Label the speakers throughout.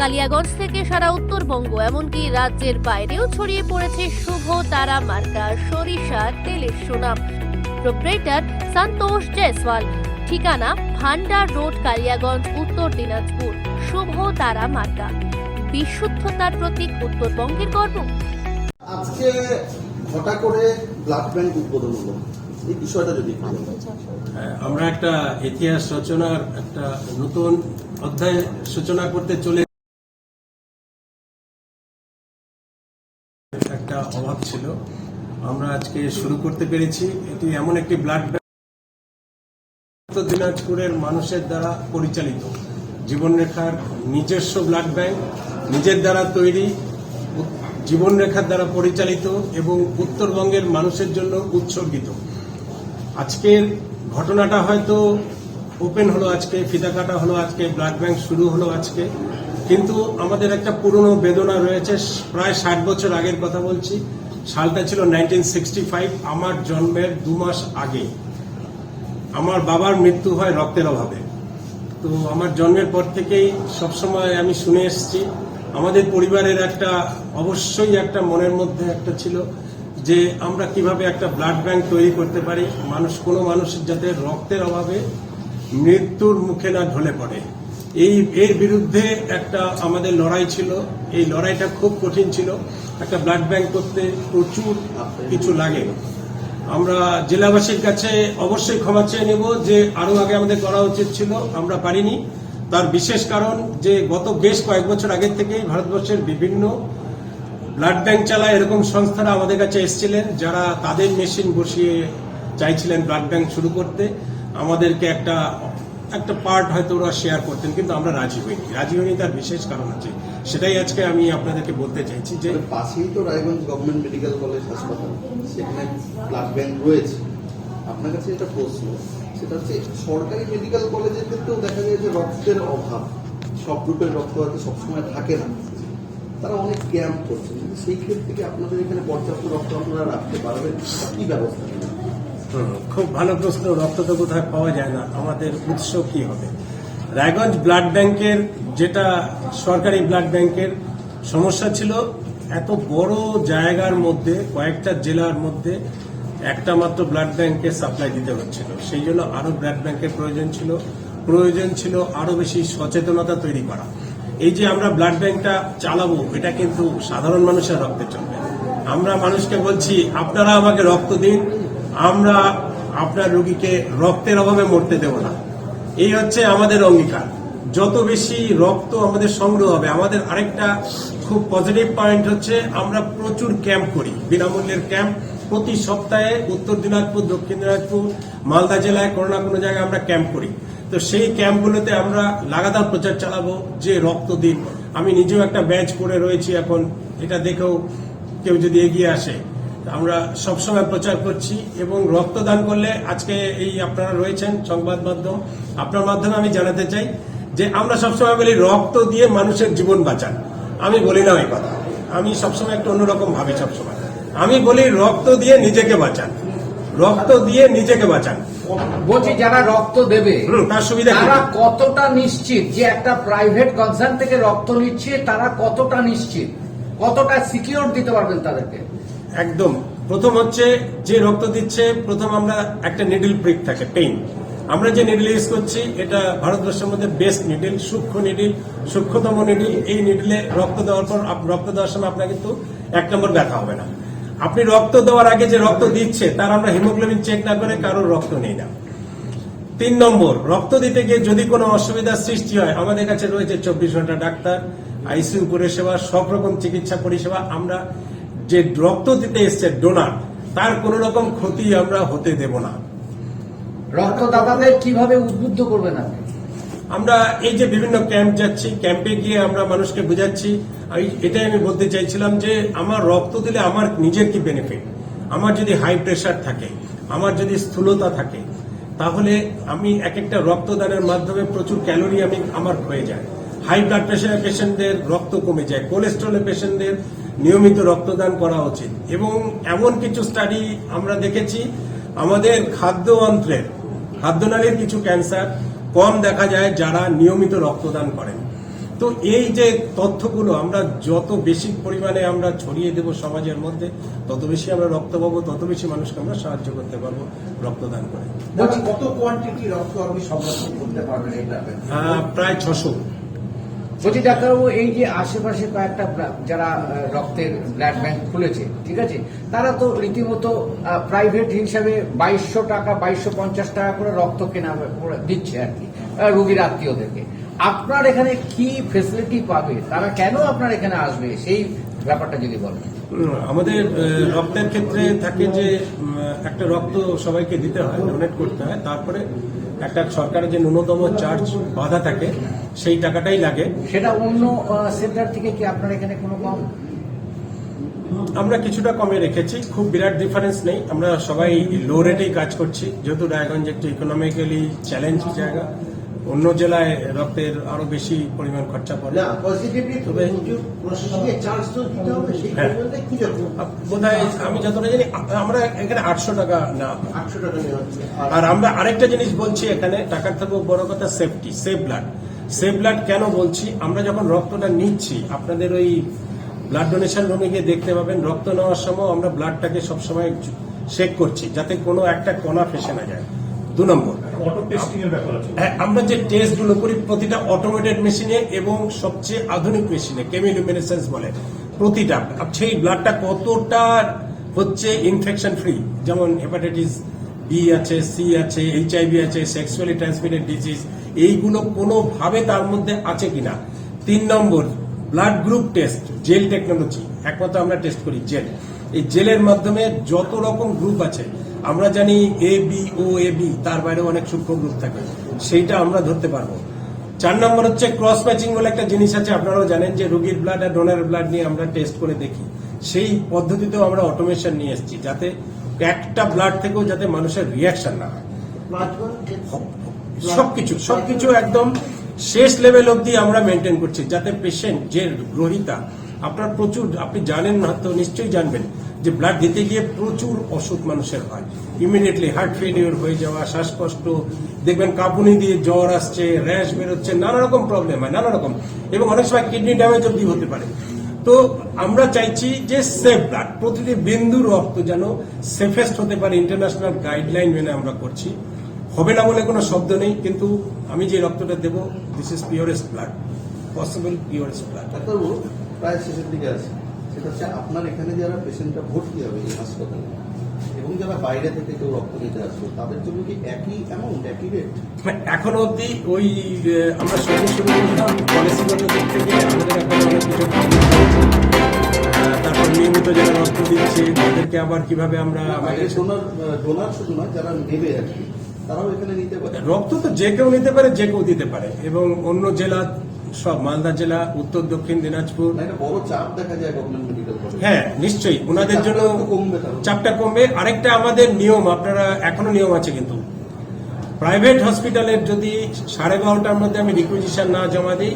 Speaker 1: কালিয়াগঞ্জ থেকে সারা উত্তরবঙ্গ এমনকি রাজ্যের বাইরেও ছড়িয়ে পড়েছে শুভ তারা মার্কা সরিষা তেলের সুনাম। প্রোপ্রেটার সন্তোষ জয়সওয়াল। ঠিকানা ভান্ডার রোড কালিয়াগঞ্জ উত্তর দিনাজপুর। শুভ তারা মার্কা। বিশুদ্ধতার প্রতীক উত্তরবঙ্গের গর্ব।
Speaker 2: আজকে ঘটা করে ব্লাড ব্যাংক উদ্বোধন হলো। এই বিষয়টা যদি।
Speaker 3: হ্যাঁ, আমরা একটা ইতিহাস রচনার একটা নতুন অধ্যায় সূচনা করতে চলে একটা অভাব ছিল। আমরা আজকে শুরু করতে পেরেছি। এটি এমন একটি ব্লাড ব্যাংক দিনাজপুরের মানুষের দ্বারা পরিচালিত। জীবনরেখার নিজস্ব ব্লাড ব্যাংক নিজের দ্বারা তৈরি। জীবনরেখার দ্বারা পরিচালিত এবং উত্তরবঙ্গের মানুষের জন্য উৎসর্গিত। আজকের ঘটনাটা হয়তো ওপেন হলো আজকে ফিতা কাটা হলো আজকে ব্লাড ব্যাংক শুরু হলো আজকে। কিন্তু আমাদের একটা পুরনো বেদনা রয়েছে, প্রায় ষাট বছর আগের কথা বলছি। সালটা ছিল নাইনটিন সিক্সটি ফাইভ আমার জন্মের দু মাস আগে। আমার বাবার মৃত্যু হয় রক্তের অভাবে। তো আমার জন্মের পর থেকেই সবসময় আমি শুনে এসেছি। আমাদের পরিবারের একটা, অবশ্যই একটা মনের মধ্যে একটা ছিল যে আমরা কীভাবে একটা ব্লাড ব্যাংক তৈরি করতে পারি। মানুষ কোনো মানুষের যাতে রক্তের অভাবে মৃত্যুর মুখে না ঢলে পড়ে। এই এর বিরুদ্ধে একটা আমাদের লড়াই ছিল। এই লড়াইটা খুব কঠিন ছিল। একটা ব্লাড ব্যাংক করতে প্রচুর কিছু লাগে। আমরা জেলাবাসীর কাছে অবশ্যই ক্ষমা চেয়ে নেব যে আরও আগে আমাদের করা উচিত ছিল। আমরা পারিনি। তার বিশেষ কারণ যে গত বেশ কয়েক বছর আগের থেকেই ভারতবর্ষের বিভিন্ন ব্লাড ব্যাংক চালায় এরকম সংস্থারা আমাদের কাছে এসেছিলেন, যারা তাদের মেশিন বসিয়ে চাইছিলেন ব্লাড ব্যাংক শুরু করতে। আমাদেরকে একটা একটা পার্ট হয়তো ওরা শেয়ার করতেন, কিন্তু আমরা রাজি হইনি। রাজি হইনি তার বিশেষ কারণ আছে সেটাই আজকে আমি আপনাদেরকে বলতে চাইছি যে
Speaker 2: তবে পাশেই তো রায়গঞ্জ গভর্নমেন্ট মেডিকেল কলেজ হাসপাতাল, সেখানে ব্লাড ব্যাংক রয়েছে। আপনার কাছে এটা প্রশ্ন, সেটা হচ্ছে সরকারি মেডিকেল কলেজের ক্ষেত্রেও দেখা যায় যে রক্তের অভাব, সব গ্রুপের রক্ত হয়তো সবসময় থাকে না। তারা অনেক ক্যাম্প করছে, কিন্তু সেই ক্ষেত্রে আপনাদের এখানে পর্যাপ্ত রক্ত আপনারা রাখতে পারবেন? কি ব্যবস্থা
Speaker 3: খুব ভালো প্রশ্ন, রক্ত তো কোথায় পাওয়া যায় না। আমাদের উৎস কি হবে? রায়গঞ্জ ব্লাড ব্যাংকের যেটা সরকারি ব্লাড ব্যাংকের সমস্যা ছিল, এত বড় জায়গার মধ্যে, কয়েকটা জেলার মধ্যে একটা মাত্র ব্লাড ব্যাংকে সাপ্লাই দিতে হচ্ছিল। সেই জন্য আরও ব্লাড ব্যাংকের প্রয়োজন ছিল। প্রয়োজন ছিল আরও বেশি সচেতনতা তৈরি করা। এই যে আমরা ব্লাড ব্যাংকটা চালাবো, এটা কিন্তু সাধারণ মানুষের রক্তে চলবে। আমরা মানুষকে বলছি, আপনারা আমাকে রক্ত দিন আমরা আপনার রোগীকে রক্তের অভাবে মরতে দেব না। এই হচ্ছে আমাদের অঙ্গীকার। যত বেশি রক্ত আমাদের সংগ্রহ হবে, আমাদের আরেকটা খুব পজিটিভ পয়েন্ট হচ্ছে, আমরা প্রচুর ক্যাম্প করি। বিনামূল্যের ক্যাম্প প্রতি সপ্তাহে উত্তর দিনাজপুর, দক্ষিণ দিনাজপুর, মালদা জেলায় কোনো না কোনো জায়গায় আমরা ক্যাম্প করি। তো সেই ক্যাম্পগুলোতে আমরা লাগাতার প্রচার চালাবো যে রক্ত দিন। আমি নিজেও একটা ব্যাচ করে রয়েছি এখন, এটা দেখেও কেউ যদি এগিয়ে আসে। আমরা সবসময় প্রচার করছি এবং রক্তদান করলে আজকে এই আপনারা রয়েছেন সংবাদ মাধ্যম আপনার মাধ্যমে আমি জানাতে চাই যে আমরা সবসময় বলি রক্ত দিয়ে মানুষের জীবন বাঁচান। আমি বলি না ওই কথা। আমি সবসময় একটু অন্যরকম ভাবি সবসময়। আমি বলি রক্ত দিয়ে নিজেকে বাঁচান। রক্ত দিয়ে নিজেকে বাঁচান।
Speaker 4: বলছি যারা রক্ত দেবে
Speaker 3: তার সুবিধা
Speaker 4: তারা কতটা নিশ্চিত যে একটা প্রাইভেট কনসার্ন থেকে রক্ত নিচ্ছে তারা কতটা নিশ্চিত? কতটা সিকিউর দিতে পারবেন তাদেরকে?
Speaker 3: একদম। প্রথম হচ্ছে যে রক্ত দিচ্ছে, প্রথম আমরা একটা নিডল প্রিক থাকে পেইন আমরা যে নিডল ইউজ করছি, এটা ভারতবর্ষের মধ্যে বেস্ট নিডল সূক্ষ্ম নিডল সূক্ষ্মতম নিডল এই নিডলে রক্ত দেওয়ার পর রক্ত দেওয়ার সময় আপনার কিন্তু এক নম্বর ব্যথা হবে না। আপনি রক্ত দেওয়ার আগে যে রক্ত দিচ্ছে, তার আমরা হিমোগ্লোবিন চেক না করে কারোর রক্ত নেই না। তিন নম্বর, রক্ত দিতে গিয়ে যদি কোনো অসুবিধার সৃষ্টি হয়, আমাদের কাছে রয়েছে চব্বিশ ঘণ্টা ডাক্তার, আইসিইউ পরিষেবা সব রকম চিকিৎসা পরিষেবা আমরা যে রক্ত দিতে এসছে ডোনার তার কোন রকম ক্ষতি আমরা হতে দেব না।
Speaker 4: রক্তদাতাদের কীভাবে উদ্বুদ্ধ করবেন আপনি?
Speaker 3: আমরা এই যে বিভিন্ন ক্যাম্প যাচ্ছি ক্যাম্পে গিয়ে আমরা মানুষকে বোঝাচ্ছি। এই- এটাই আমি বলতে চাইছিলাম যে আমার রক্ত দিলে আমার নিজের কি বেনিফিট আমার যদি হাই প্রেশার থাকে আমার যদি স্থূলতা থাকে তাহলে আমি এক একটা রক্তদানের মাধ্যমে প্রচুর ক্যালোরি আমি আমার হয়ে যায়। হাই ব্লাড প্রেশারের পেশেন্টদের রক্ত কমে যায় কোলেস্ট্রলের পেশেন্টদের নিয়মিত রক্তদান করা উচিত। এবং এমন কিছু স্টাডি আমরা দেখেছি আমাদের খাদ্য অন্ত্রের খাদ্যনালীর কিছু ক্যান্সার কম দেখা যায় যারা নিয়মিত রক্তদান করেন। তো এই যে তথ্যগুলো আমরা যত বেশি পরিমাণে আমরা ছড়িয়ে দেব সমাজের মধ্যে তত বেশি আমরা রক্ত পাবো তত বেশি মানুষকে আমরা সাহায্য করতে পারব রক্তদান করে।
Speaker 4: কত কোয়ান্টিটি রক্ত আপনি সংরক্ষণ করতে পারবেন
Speaker 3: প্রায় ছশো।
Speaker 4: বলছি, ডাক্তারবাবু, এই যে আশেপাশে কয়েকটা যারা রক্তের ব্লাড ব্যাংক খুলেছে, ঠিক আছে, তারা তো রীতিমতো প্রাইভেট হিসাবে বাইশশো টাকা, বাইশশো পঞ্চাশ টাকা করে রক্ত কেনা দিচ্ছে আর কি রোগীর আত্মীয়দেরকে। আপনার এখানে কি ফেসিলিটি পাবে? তারা কেন আপনার এখানে আসবে? সেই ব্যাপারটা যদি বলেন।
Speaker 3: আমাদের রক্তের ক্ষেত্রে থাকে যে একটা রক্ত সবাইকে দিতে হয় ডোনেট করতে হয়, তারপরে একটা সরকারের যে ন্যূনতম চার্জ বাধা থাকে সেই টাকাটাই লাগে।
Speaker 4: সেটা অন্য সেন্টার থেকে কি আপনার এখানে কোনো কম?
Speaker 3: আমরা কিছুটা কমে রেখেছি খুব বিরাট ডিফারেন্স নেই। আমরা সবাই লো রেটেই কাজ করছি যেহেতু রায়গঞ্জ একটু ইকোনমিক্যালি চ্যালেঞ্জ জায়গা। অন্য জেলায় রক্তের আরও বেশি পরিমাণ খরচা পড়ে।
Speaker 5: না পজিটিভলি
Speaker 3: তবে- হ্যাঁ। বোধ হয় আমি যতটা জানি আমরা এখানে আটশো টাকা না
Speaker 5: আটশো টাকা
Speaker 3: আর আমরা আরেকটা জিনিস বলছি এখানে টাকার থেকেও বড় কথা safety safe blood safe blood কেন বলছি? আমরা যখন রক্তটা নিচ্ছি আপনাদের ওই ব্লাড ডোনেশন রুমে গিয়ে দেখতে পাবেন রক্ত নেওয়ার সময় আমরা ব্লাডটাকে সবসময় চেক করছি যাতে কোনো একটা কণা ফেসে না যায়। দু নম্বর আমরা যে টেস্টগুলো করি, প্রতিটা অটোমেটেড মেশিনে এবং সবচেয়ে আধুনিক মেশিনে কেমিলুমিনেসেন্স বলে, প্রতিটা। সেই ব্লাডটা কতটা হচ্ছে ইনফেকশন ফ্রি যেমন হেপাটাইটিস বি আছে সি আছে এইচআইভি আছে সেক্সুয়ালি ট্রান্সমিটেড ডিজিজ এইগুলো কোনোভাবে তার মধ্যে আছে কিনা? তিন নম্বর blood group test gel technology একমাত্র আমরা টেস্ট করি জেল এই জেলের মাধ্যমে যত রকম গ্রুপ আছে আমরা জানি A B O A B তার বাইরে অনেক সূক্ষ্ম গ্রুপ থাকে। সেইটা আমরা ধরতে পারব। চার নম্বর হচ্ছে ক্রস ম্যাচিং বলে একটা জিনিস আছে আপনারাও জানেন যে রোগীর ব্লাড আর ডোনার ব্লাড নিয়ে আমরা টেস্ট করে দেখি। সেই পদ্ধতিতেও আমরা অটোমেশন নিয়ে এসেছি যাতে একটা ব্লাড থেকেও যাতে মানুষের রিয়াকশন না হয়। সবকিছু সবকিছু একদম শেষ লেভেল অবধি আমরা মেনটেন করছি যাতে পেশেন্ট যে গ্রহিতা আপনার প্রচুর আপনি জানেন না তো নিশ্চয়ই জানবেন যে ব্লাড দিতে গিয়ে প্রচুর অসুখ মানুষের হয়। ইমিডিয়েটলি হার্ট ফেলিওর হয়ে যাওয়া, শ্বাসকষ্ট, দেখবেন কাঁপুনি দিয়ে জ্বর আসছে র্যাশ বেরোচ্ছে, নানা রকম প্রবলেম হয়, নানা রকম। এবং অনেক সময় কিডনি ড্যামেজ অবধি হতে পারে। তো আমরা চাইছি যে সেফ ব্লাড প্রতিটি বিন্দু রক্ত যেন সেফেস্ট হতে পারে ইন্টারন্যাশনাল গাইডলাইন মেনে আমরা করছি। হবে না বলে কোনো শব্দ নেই, কিন্তু আমি যে রক্তটা দেবো this is purest blood possible purest blood
Speaker 2: প্রায় শেষের দিকে আছে। সেটা হচ্ছে আপনার এখানে যারা পেশেন্টটা ভর্তি হবে এই হাসপাতালে এবং যারা বাইরে থেকে কেউ রক্ত নিতে আসবে তাদের জন্য কি একই অ্যামাউন্ট একই রেট
Speaker 3: মানে এখন অবধি ওই আমরা শুরু শুরু করলাম পলিসিগত দিক থেকে আমাদের এখন অনেক কিছু তারপর নিয়মিত যারা রক্ত দিচ্ছে তাদেরকে আবার কীভাবে আমরা আমাদের
Speaker 2: ডোনার ডোনার শুধু নয় যারা নেবে আর কি তারাও এখানে নিতে পারে।
Speaker 3: রক্ত তো যে কেউ নিতে পারে যে কেউ দিতে পারে। এবং অন্য জেলা সব মালদা জেলা উত্তর দক্ষিণ দিনাজপুর। হ্যাঁ নিশ্চয়ই। ওনাদের জন্য
Speaker 2: চাপটা কমবে।
Speaker 3: আরেকটা আমাদের নিয়ম আপনারা এখনও নিয়ম আছে কিন্তু। প্রাইভেট হসপিটালের যদি সাড়ে বারোটার মধ্যে আমি রিকুইজিশন না জমা দিই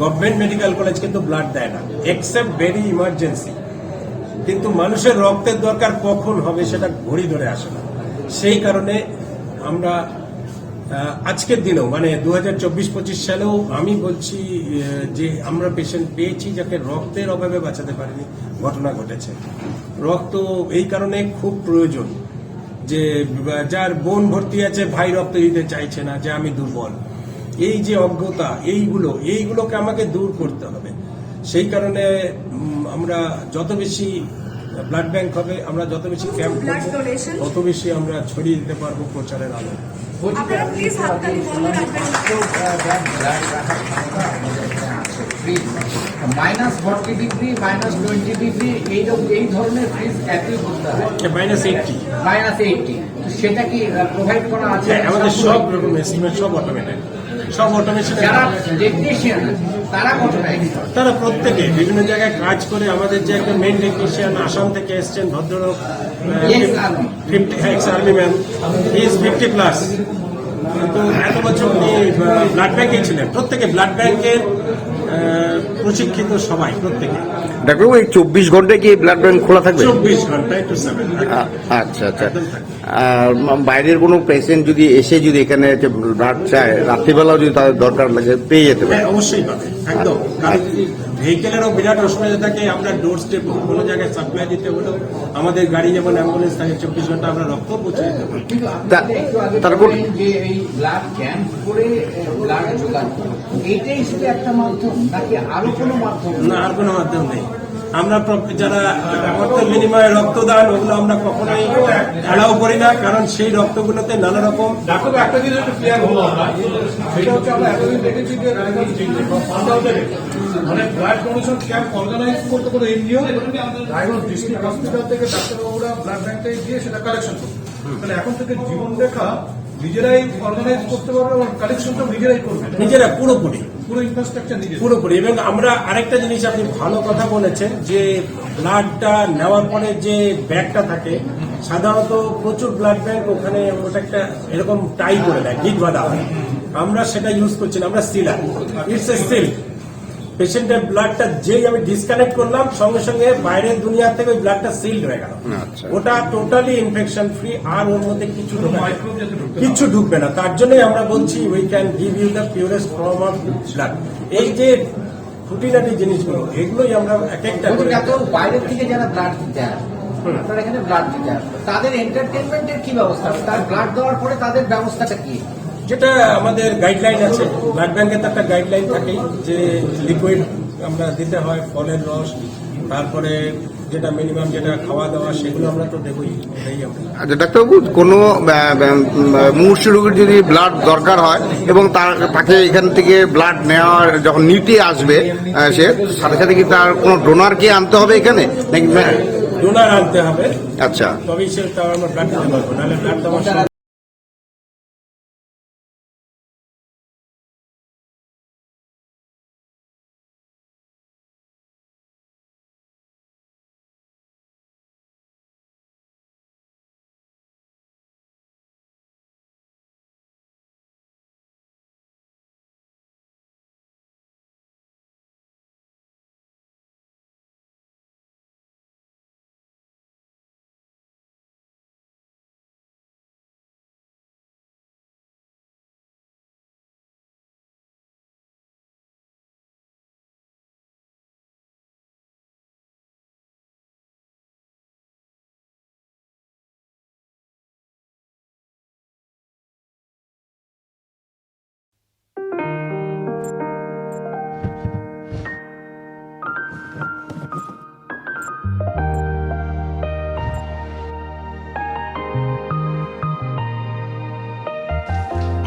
Speaker 3: গভর্নমেন্ট মেডিকেল কলেজ কিন্তু ব্লাড দেয় না এক্সেপ্ট ভেরি ইমার্জেন্সি কিন্তু মানুষের রক্তের দরকার কখন হবে সেটা ঘড়ি ধরে আসে না। সেই কারণে আমরা আজকের দিনেও মানে দু হাজার চব্বিশ পঁচিশ সালেও আমি বলছি যে আমরা পেশেন্ট পেয়েছি যাকে রক্তের অভাবে বাঁচাতে পারিনি ঘটনা ঘটেছে। রক্ত এই কারণে খুব প্রয়োজন যে যার বোন ভর্তি আছে ভাই রক্ত দিতে চাইছে না যে আমি দুর্বল। এই যে অজ্ঞতা এইগুলো এইগুলোকে আমাকে দূর করতে হবে। সেই কারণে আমরা যত বেশি ব্লাড ব্যাংক হবে আমরা যত বেশি ক্যাম্প করব তত বেশি আমরা ছড়িয়ে দিতে পারব প্রচারের আলো।
Speaker 6: আপনারা প্লিজ হাততালি বন্ধ রাখবেন
Speaker 4: minus forty degree minus twenty degree এইরকম এই ধরনের ফ্রিজ একই করতে হয়।
Speaker 3: মাইনাস এইটটি
Speaker 4: মাইনাস এইটটি সেটা কি প্রোভাইড করা আছে?
Speaker 3: হ্যাঁ, আমাদের সব রকম এস্টিমেট সব অটোমেটেড সব অটোমেশন
Speaker 4: যারা টেকনিশিয়ান তারা কতটা
Speaker 3: তারা প্রত্যেকে বিভিন্ন জায়গায় কাজ করে আমাদের যে একটা মেন টেকনিশিয়ান আসাম থেকে এসছেন ভদ্রলোক fifty ex army man is fifty plus কিন্তু এত বছর উনি ব্লাড ব্যাংকে ছিলেন। প্রত্যেকে ব্লাড ব্যাংকের um, প্রশিক্ষিত সবাই প্রত্যেকে।
Speaker 7: ডাক্তারবাবু এই চব্বিশ ঘন্টায় কি ব্লাড ব্যাংক খোলা থাকবে?
Speaker 3: চব্বিশ ঘন্টায় টু সেভেন
Speaker 7: আচ্ছা আচ্ছা। আর বাইরের কোনো পেশেন্ট যদি এসে যদি এখানে ব্লাড চায় রাত্রিবেলাও যদি তাদের দরকার লাগে পেয়ে যেতে পারে।
Speaker 3: হ্যাঁ অবশ্যই পাবে একদম। ভেহিকেলেরও বিরাট অসুবিধা থাকে আমরা ডোর স্টেপ কোনো জায়গায় সাপ্লাই দিতে হলেও আমাদের গাড়ি যেমন অ্যাম্বুলেন্স থাকে চব্বিশ ঘণ্টা আমরা রক্ত পৌঁছে দিতে পারি।
Speaker 7: তারপর-
Speaker 4: যে এই ব্লাড ক্যাম্প করে ব্লাড এটাই শুধু একটা মাধ্যম নাকি আরও
Speaker 3: না আর কোনো মাধ্যম নেই। আমরা যারা রক্ত বিনিময়ে রক্তদান ওগুলো আমরা কখনোই অ্যালাউ করি না কারণ সেই রক্তগুলোতে নানা রকম
Speaker 8: ডাক্তার একটা জিনিস একটু ক্লিয়ার হলো আমরা। সেটা হচ্ছে আমরা এতদিন দেখেছি যে থেকে মানে ব্লাড ডোনেশন ক্যাম্প অর্গানাইজ করতে কোনো এনজিও রায়গঞ্জ ডিস্ট্রিক্ট হসপিটাল থেকে ডাক্তারবাবুরা ব্লাড ব্যাংকে গিয়ে সেটা কালেকশন করবে তাহলে এখন থেকে জীবন রেখা নিজেরাই অর্গানাইজ করতে পারবে এবং কালেকশনটা নিজেরাই করবে।
Speaker 3: নিজেরা পুরোপুরি।
Speaker 8: পুরো ইনফ্রাস্ট্রাকচার
Speaker 3: পুরোপুরি। এবং আমরা আরেকটা জিনিস আপনি ভালো কথা বলেছেন যে ব্লাডটা নেওয়ার পরে যে ব্যাগটা থাকে, সাধারণত প্রচুর ব্লাড ব্যাংক ওখানে ওটা একটা এরকম টাই করে দেয় গিট বাঁধা হয়। আমরা সেটা ইউজ করছি না, আমরা সিলার ইটস এ সিল পেশেন্টের ব্লাডটা যেই আমি ডিসকানেক্ট করলাম সঙ্গে সঙ্গে বাইরের দুনিয়া থেকে ওই ব্লাডটা সিল্ড হয়ে গেল।
Speaker 7: আচ্ছা।
Speaker 3: ওটা টোটালি ইনফেকশন ফ্রি আর ওর মধ্যে কিছু। কিচ্ছু ঢুকবে না। তার জন্যই আমরা বলছি we can give you the purest form of blood এই যে খুঁটিনাটি জিনিসগুলো এগুলোই আমরা এক একটা
Speaker 4: বাইরের থেকে যারা ব্লাড দিতে আসে আপনারা এখানে ব্লাড দিতে আসে। তাদের এন্টারটেনমেন্টের কি ব্যবস্থা? তার ব্লাড দেওয়ার পরে তাদের ব্যবস্থাটা কি?
Speaker 3: যেটা আমাদের গাইডলাইন আছে ব্লাড ব্যাংকের তো একটা গাইডলাইন থাকে যে লিকুইড আমরা দিতে হয় ফলের রস তারপরে যেটা মিনিমাম যেটা খাওয়া দাওয়া সেগুলো আমরা তো দেবই
Speaker 7: আচ্ছা ডাক্তারবাবু কোনো মুমূর্ষ রোগীর যদি ব্লাড দরকার হয় এবং তার তাকে এখান থেকে ব্লাড নেওয়ার যখন নিতে আসবে সে সাথে সাথে কি তার কোনো ডোনার কি আনতে হবে এখানে? নাকি
Speaker 3: ডোনার আনতে হবে।
Speaker 7: আচ্ছা।
Speaker 3: তবেই সে তার আমরা ব্লাড দিতে পারব নাহলে ব্লাড দেওয়ার